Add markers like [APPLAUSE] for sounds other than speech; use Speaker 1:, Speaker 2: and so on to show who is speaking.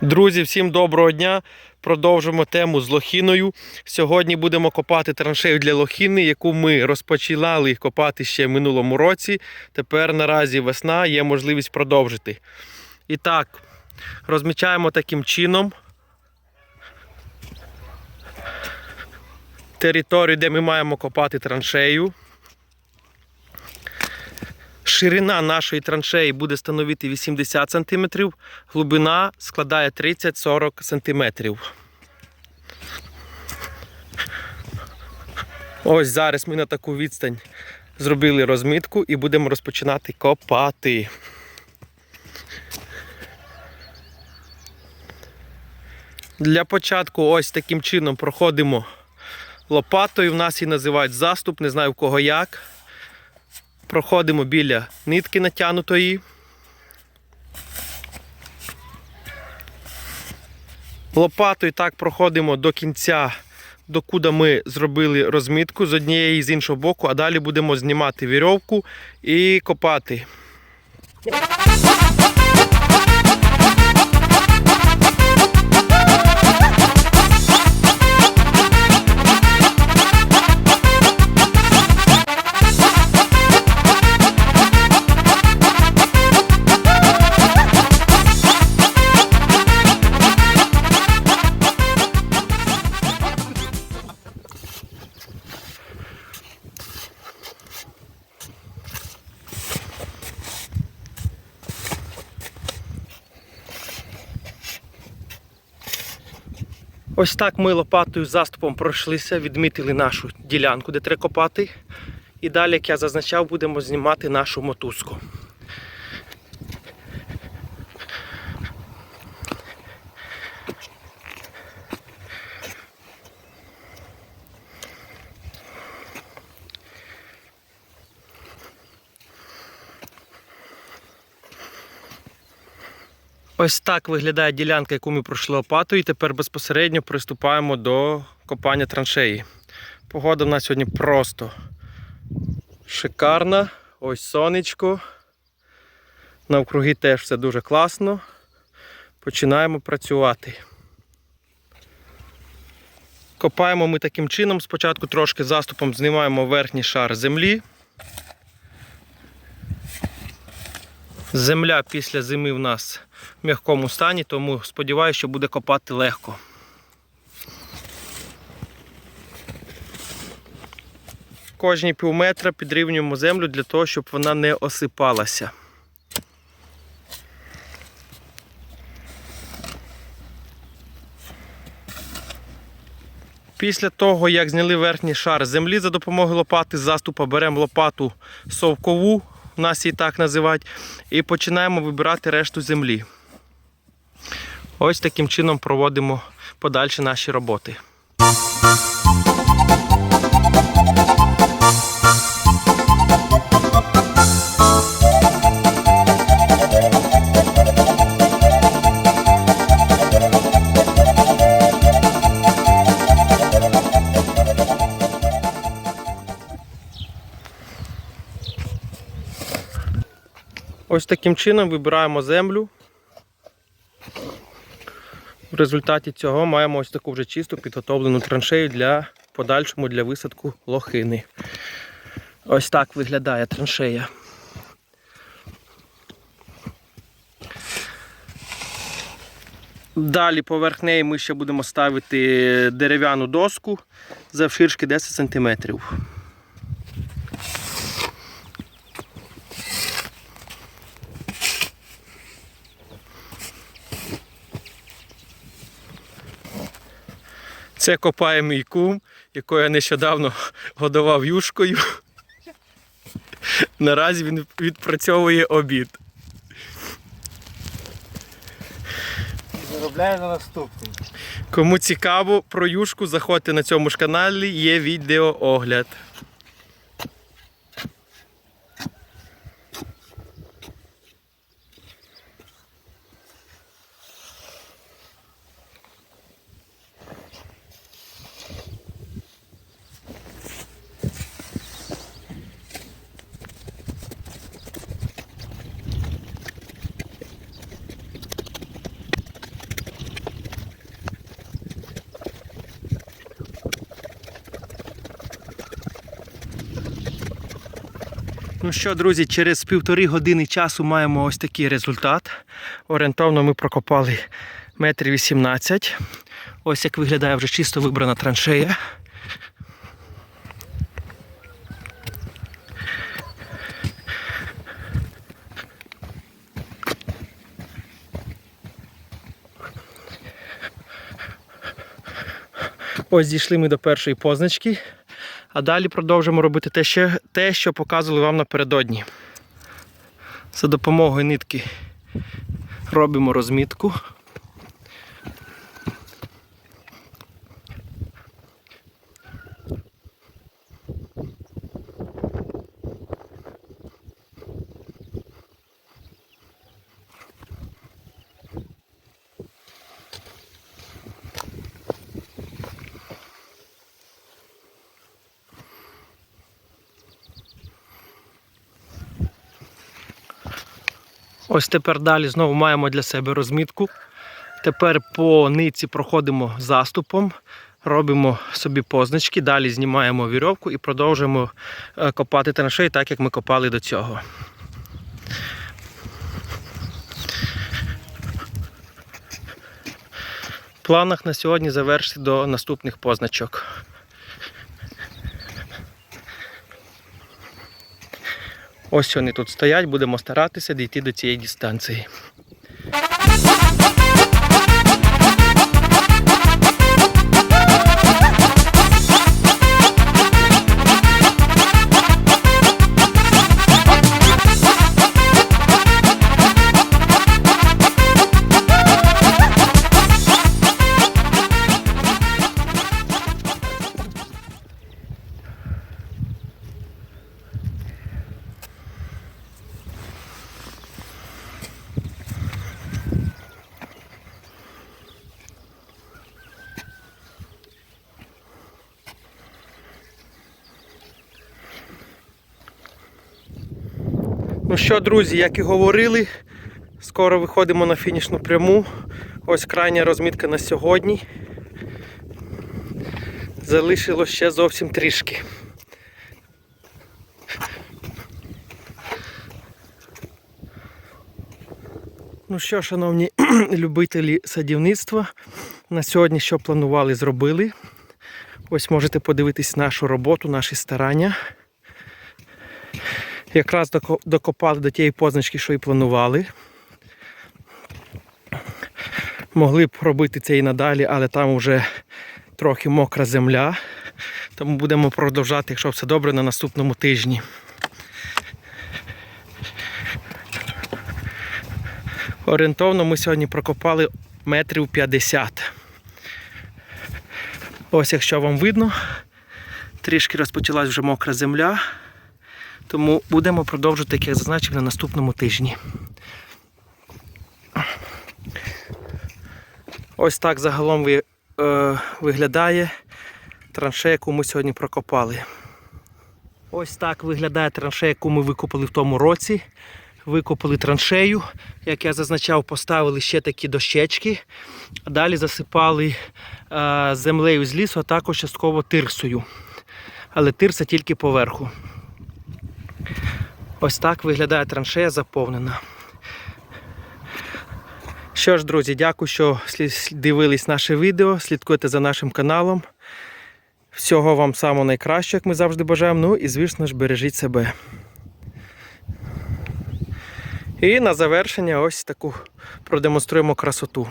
Speaker 1: Друзі, всім доброго дня! Продовжимо тему з лохіною. Сьогодні будемо копати траншею для лохіни, яку ми розпочинали копати ще в минулому році. Тепер наразі весна, є можливість продовжити. І так, розмічаємо таким чином територію, де ми маємо копати траншею. Ширина нашої траншеї буде становити 80 см, глибина складає 30-40 см. Ось зараз ми на таку відстань зробили розмітку і будемо розпочинати копати. Для початку ось таким чином проходимо лопатою. В нас її називають заступ, не знаю в кого як. Проходимо біля нитки натягнутої. Лопатою так проходимо до кінця, докуди ми зробили розмітку з однієї і з іншого боку, а далі будемо знімати вірьовку і копати. Ось так ми лопатою заступом пройшлися, відмітили нашу ділянку, де треба копати. І далі, як я зазначав, будемо знімати нашу мотузку. Ось так виглядає ділянка, яку ми пройшли лопатою. І тепер безпосередньо приступаємо до копання траншеї. Погода в нас сьогодні просто шикарна. Ось сонечко. Навкруги теж все дуже класно. Починаємо працювати. Копаємо ми таким чином. Спочатку трошки заступом знімаємо верхній шар землі. Земля після зими в нас в м'якому стані, тому сподіваюся, що буде копати легко. Кожні пів метра підрівнюємо землю для того, щоб вона не осипалася. Після того, як зняли верхній шар землі за допомогою лопати з заступа, беремо лопату совкову, нас її так називають, і починаємо вибирати решту землі. Ось таким чином проводимо подальші наші роботи. Ось таким чином вибираємо землю. В результаті цього маємо ось таку вже чисту підготовлену траншею для подальшому для висадку лохини. Ось так виглядає траншея. Далі поверх неї ми ще будемо ставити дерев'яну доску завширшки 10 см. Це копає мій кум, якого я нещодавно [LAUGHS] годував юшкою. [LAUGHS] Наразі він відпрацьовує обід.
Speaker 2: Заробляє на наступний.
Speaker 1: Кому цікаво про юшку, заходьте на цьому ж каналі, є відеоогляд. Ну що, друзі, через півтори години часу маємо ось такий результат. Орієнтовно ми прокопали метрів 18. Ось як виглядає вже чисто вибрана траншея. Ось дійшли ми до першої позначки. А далі продовжимо робити те, що, те, що показували вам напередодні. За допомогою нитки робимо розмітку. Ось тепер далі знову маємо для себе розмітку. Тепер по нитці проходимо заступом, робимо собі позначки, далі знімаємо вірьовку і продовжуємо е, копати траншеї так, як ми копали до цього. В планах на сьогодні завершити до наступних позначок. Ось вони тут стоять, будемо старатися дійти до цієї дистанції. Що, друзі, як і говорили, скоро виходимо на фінішну пряму. Ось крайня розмітка на сьогодні. Залишилось ще зовсім трішки. Ну що, шановні [CLEARS THROAT] любителі садівництва, на сьогодні що планували, зробили. Ось можете подивитись нашу роботу, наші старання. Якраз докопали до тієї позначки, що і планували. Могли б робити це і надалі, але там вже трохи мокра земля. Тому будемо продовжати, якщо все добре, на наступному тижні. Орієнтовно ми сьогодні прокопали метрів 50. Ось якщо вам видно, трішки розпочалась вже мокра земля. Тому будемо продовжувати, як я зазначив, на наступному тижні. Ось так загалом ви, е, виглядає траншея, яку ми сьогодні прокопали. Ось так виглядає траншея, яку ми викопали в тому році. Викопали траншею, як я зазначав, поставили ще такі дощечки, далі засипали е, землею з лісу, а також частково тирсою. Але тирса тільки поверху. Ось так виглядає траншея заповнена. Що ж, друзі, дякую, що дивились наше відео, слідкуйте за нашим каналом. Всього вам самого найкращого, як ми завжди бажаємо. Ну і, звісно ж, бережіть себе. І на завершення ось таку продемонструємо красоту.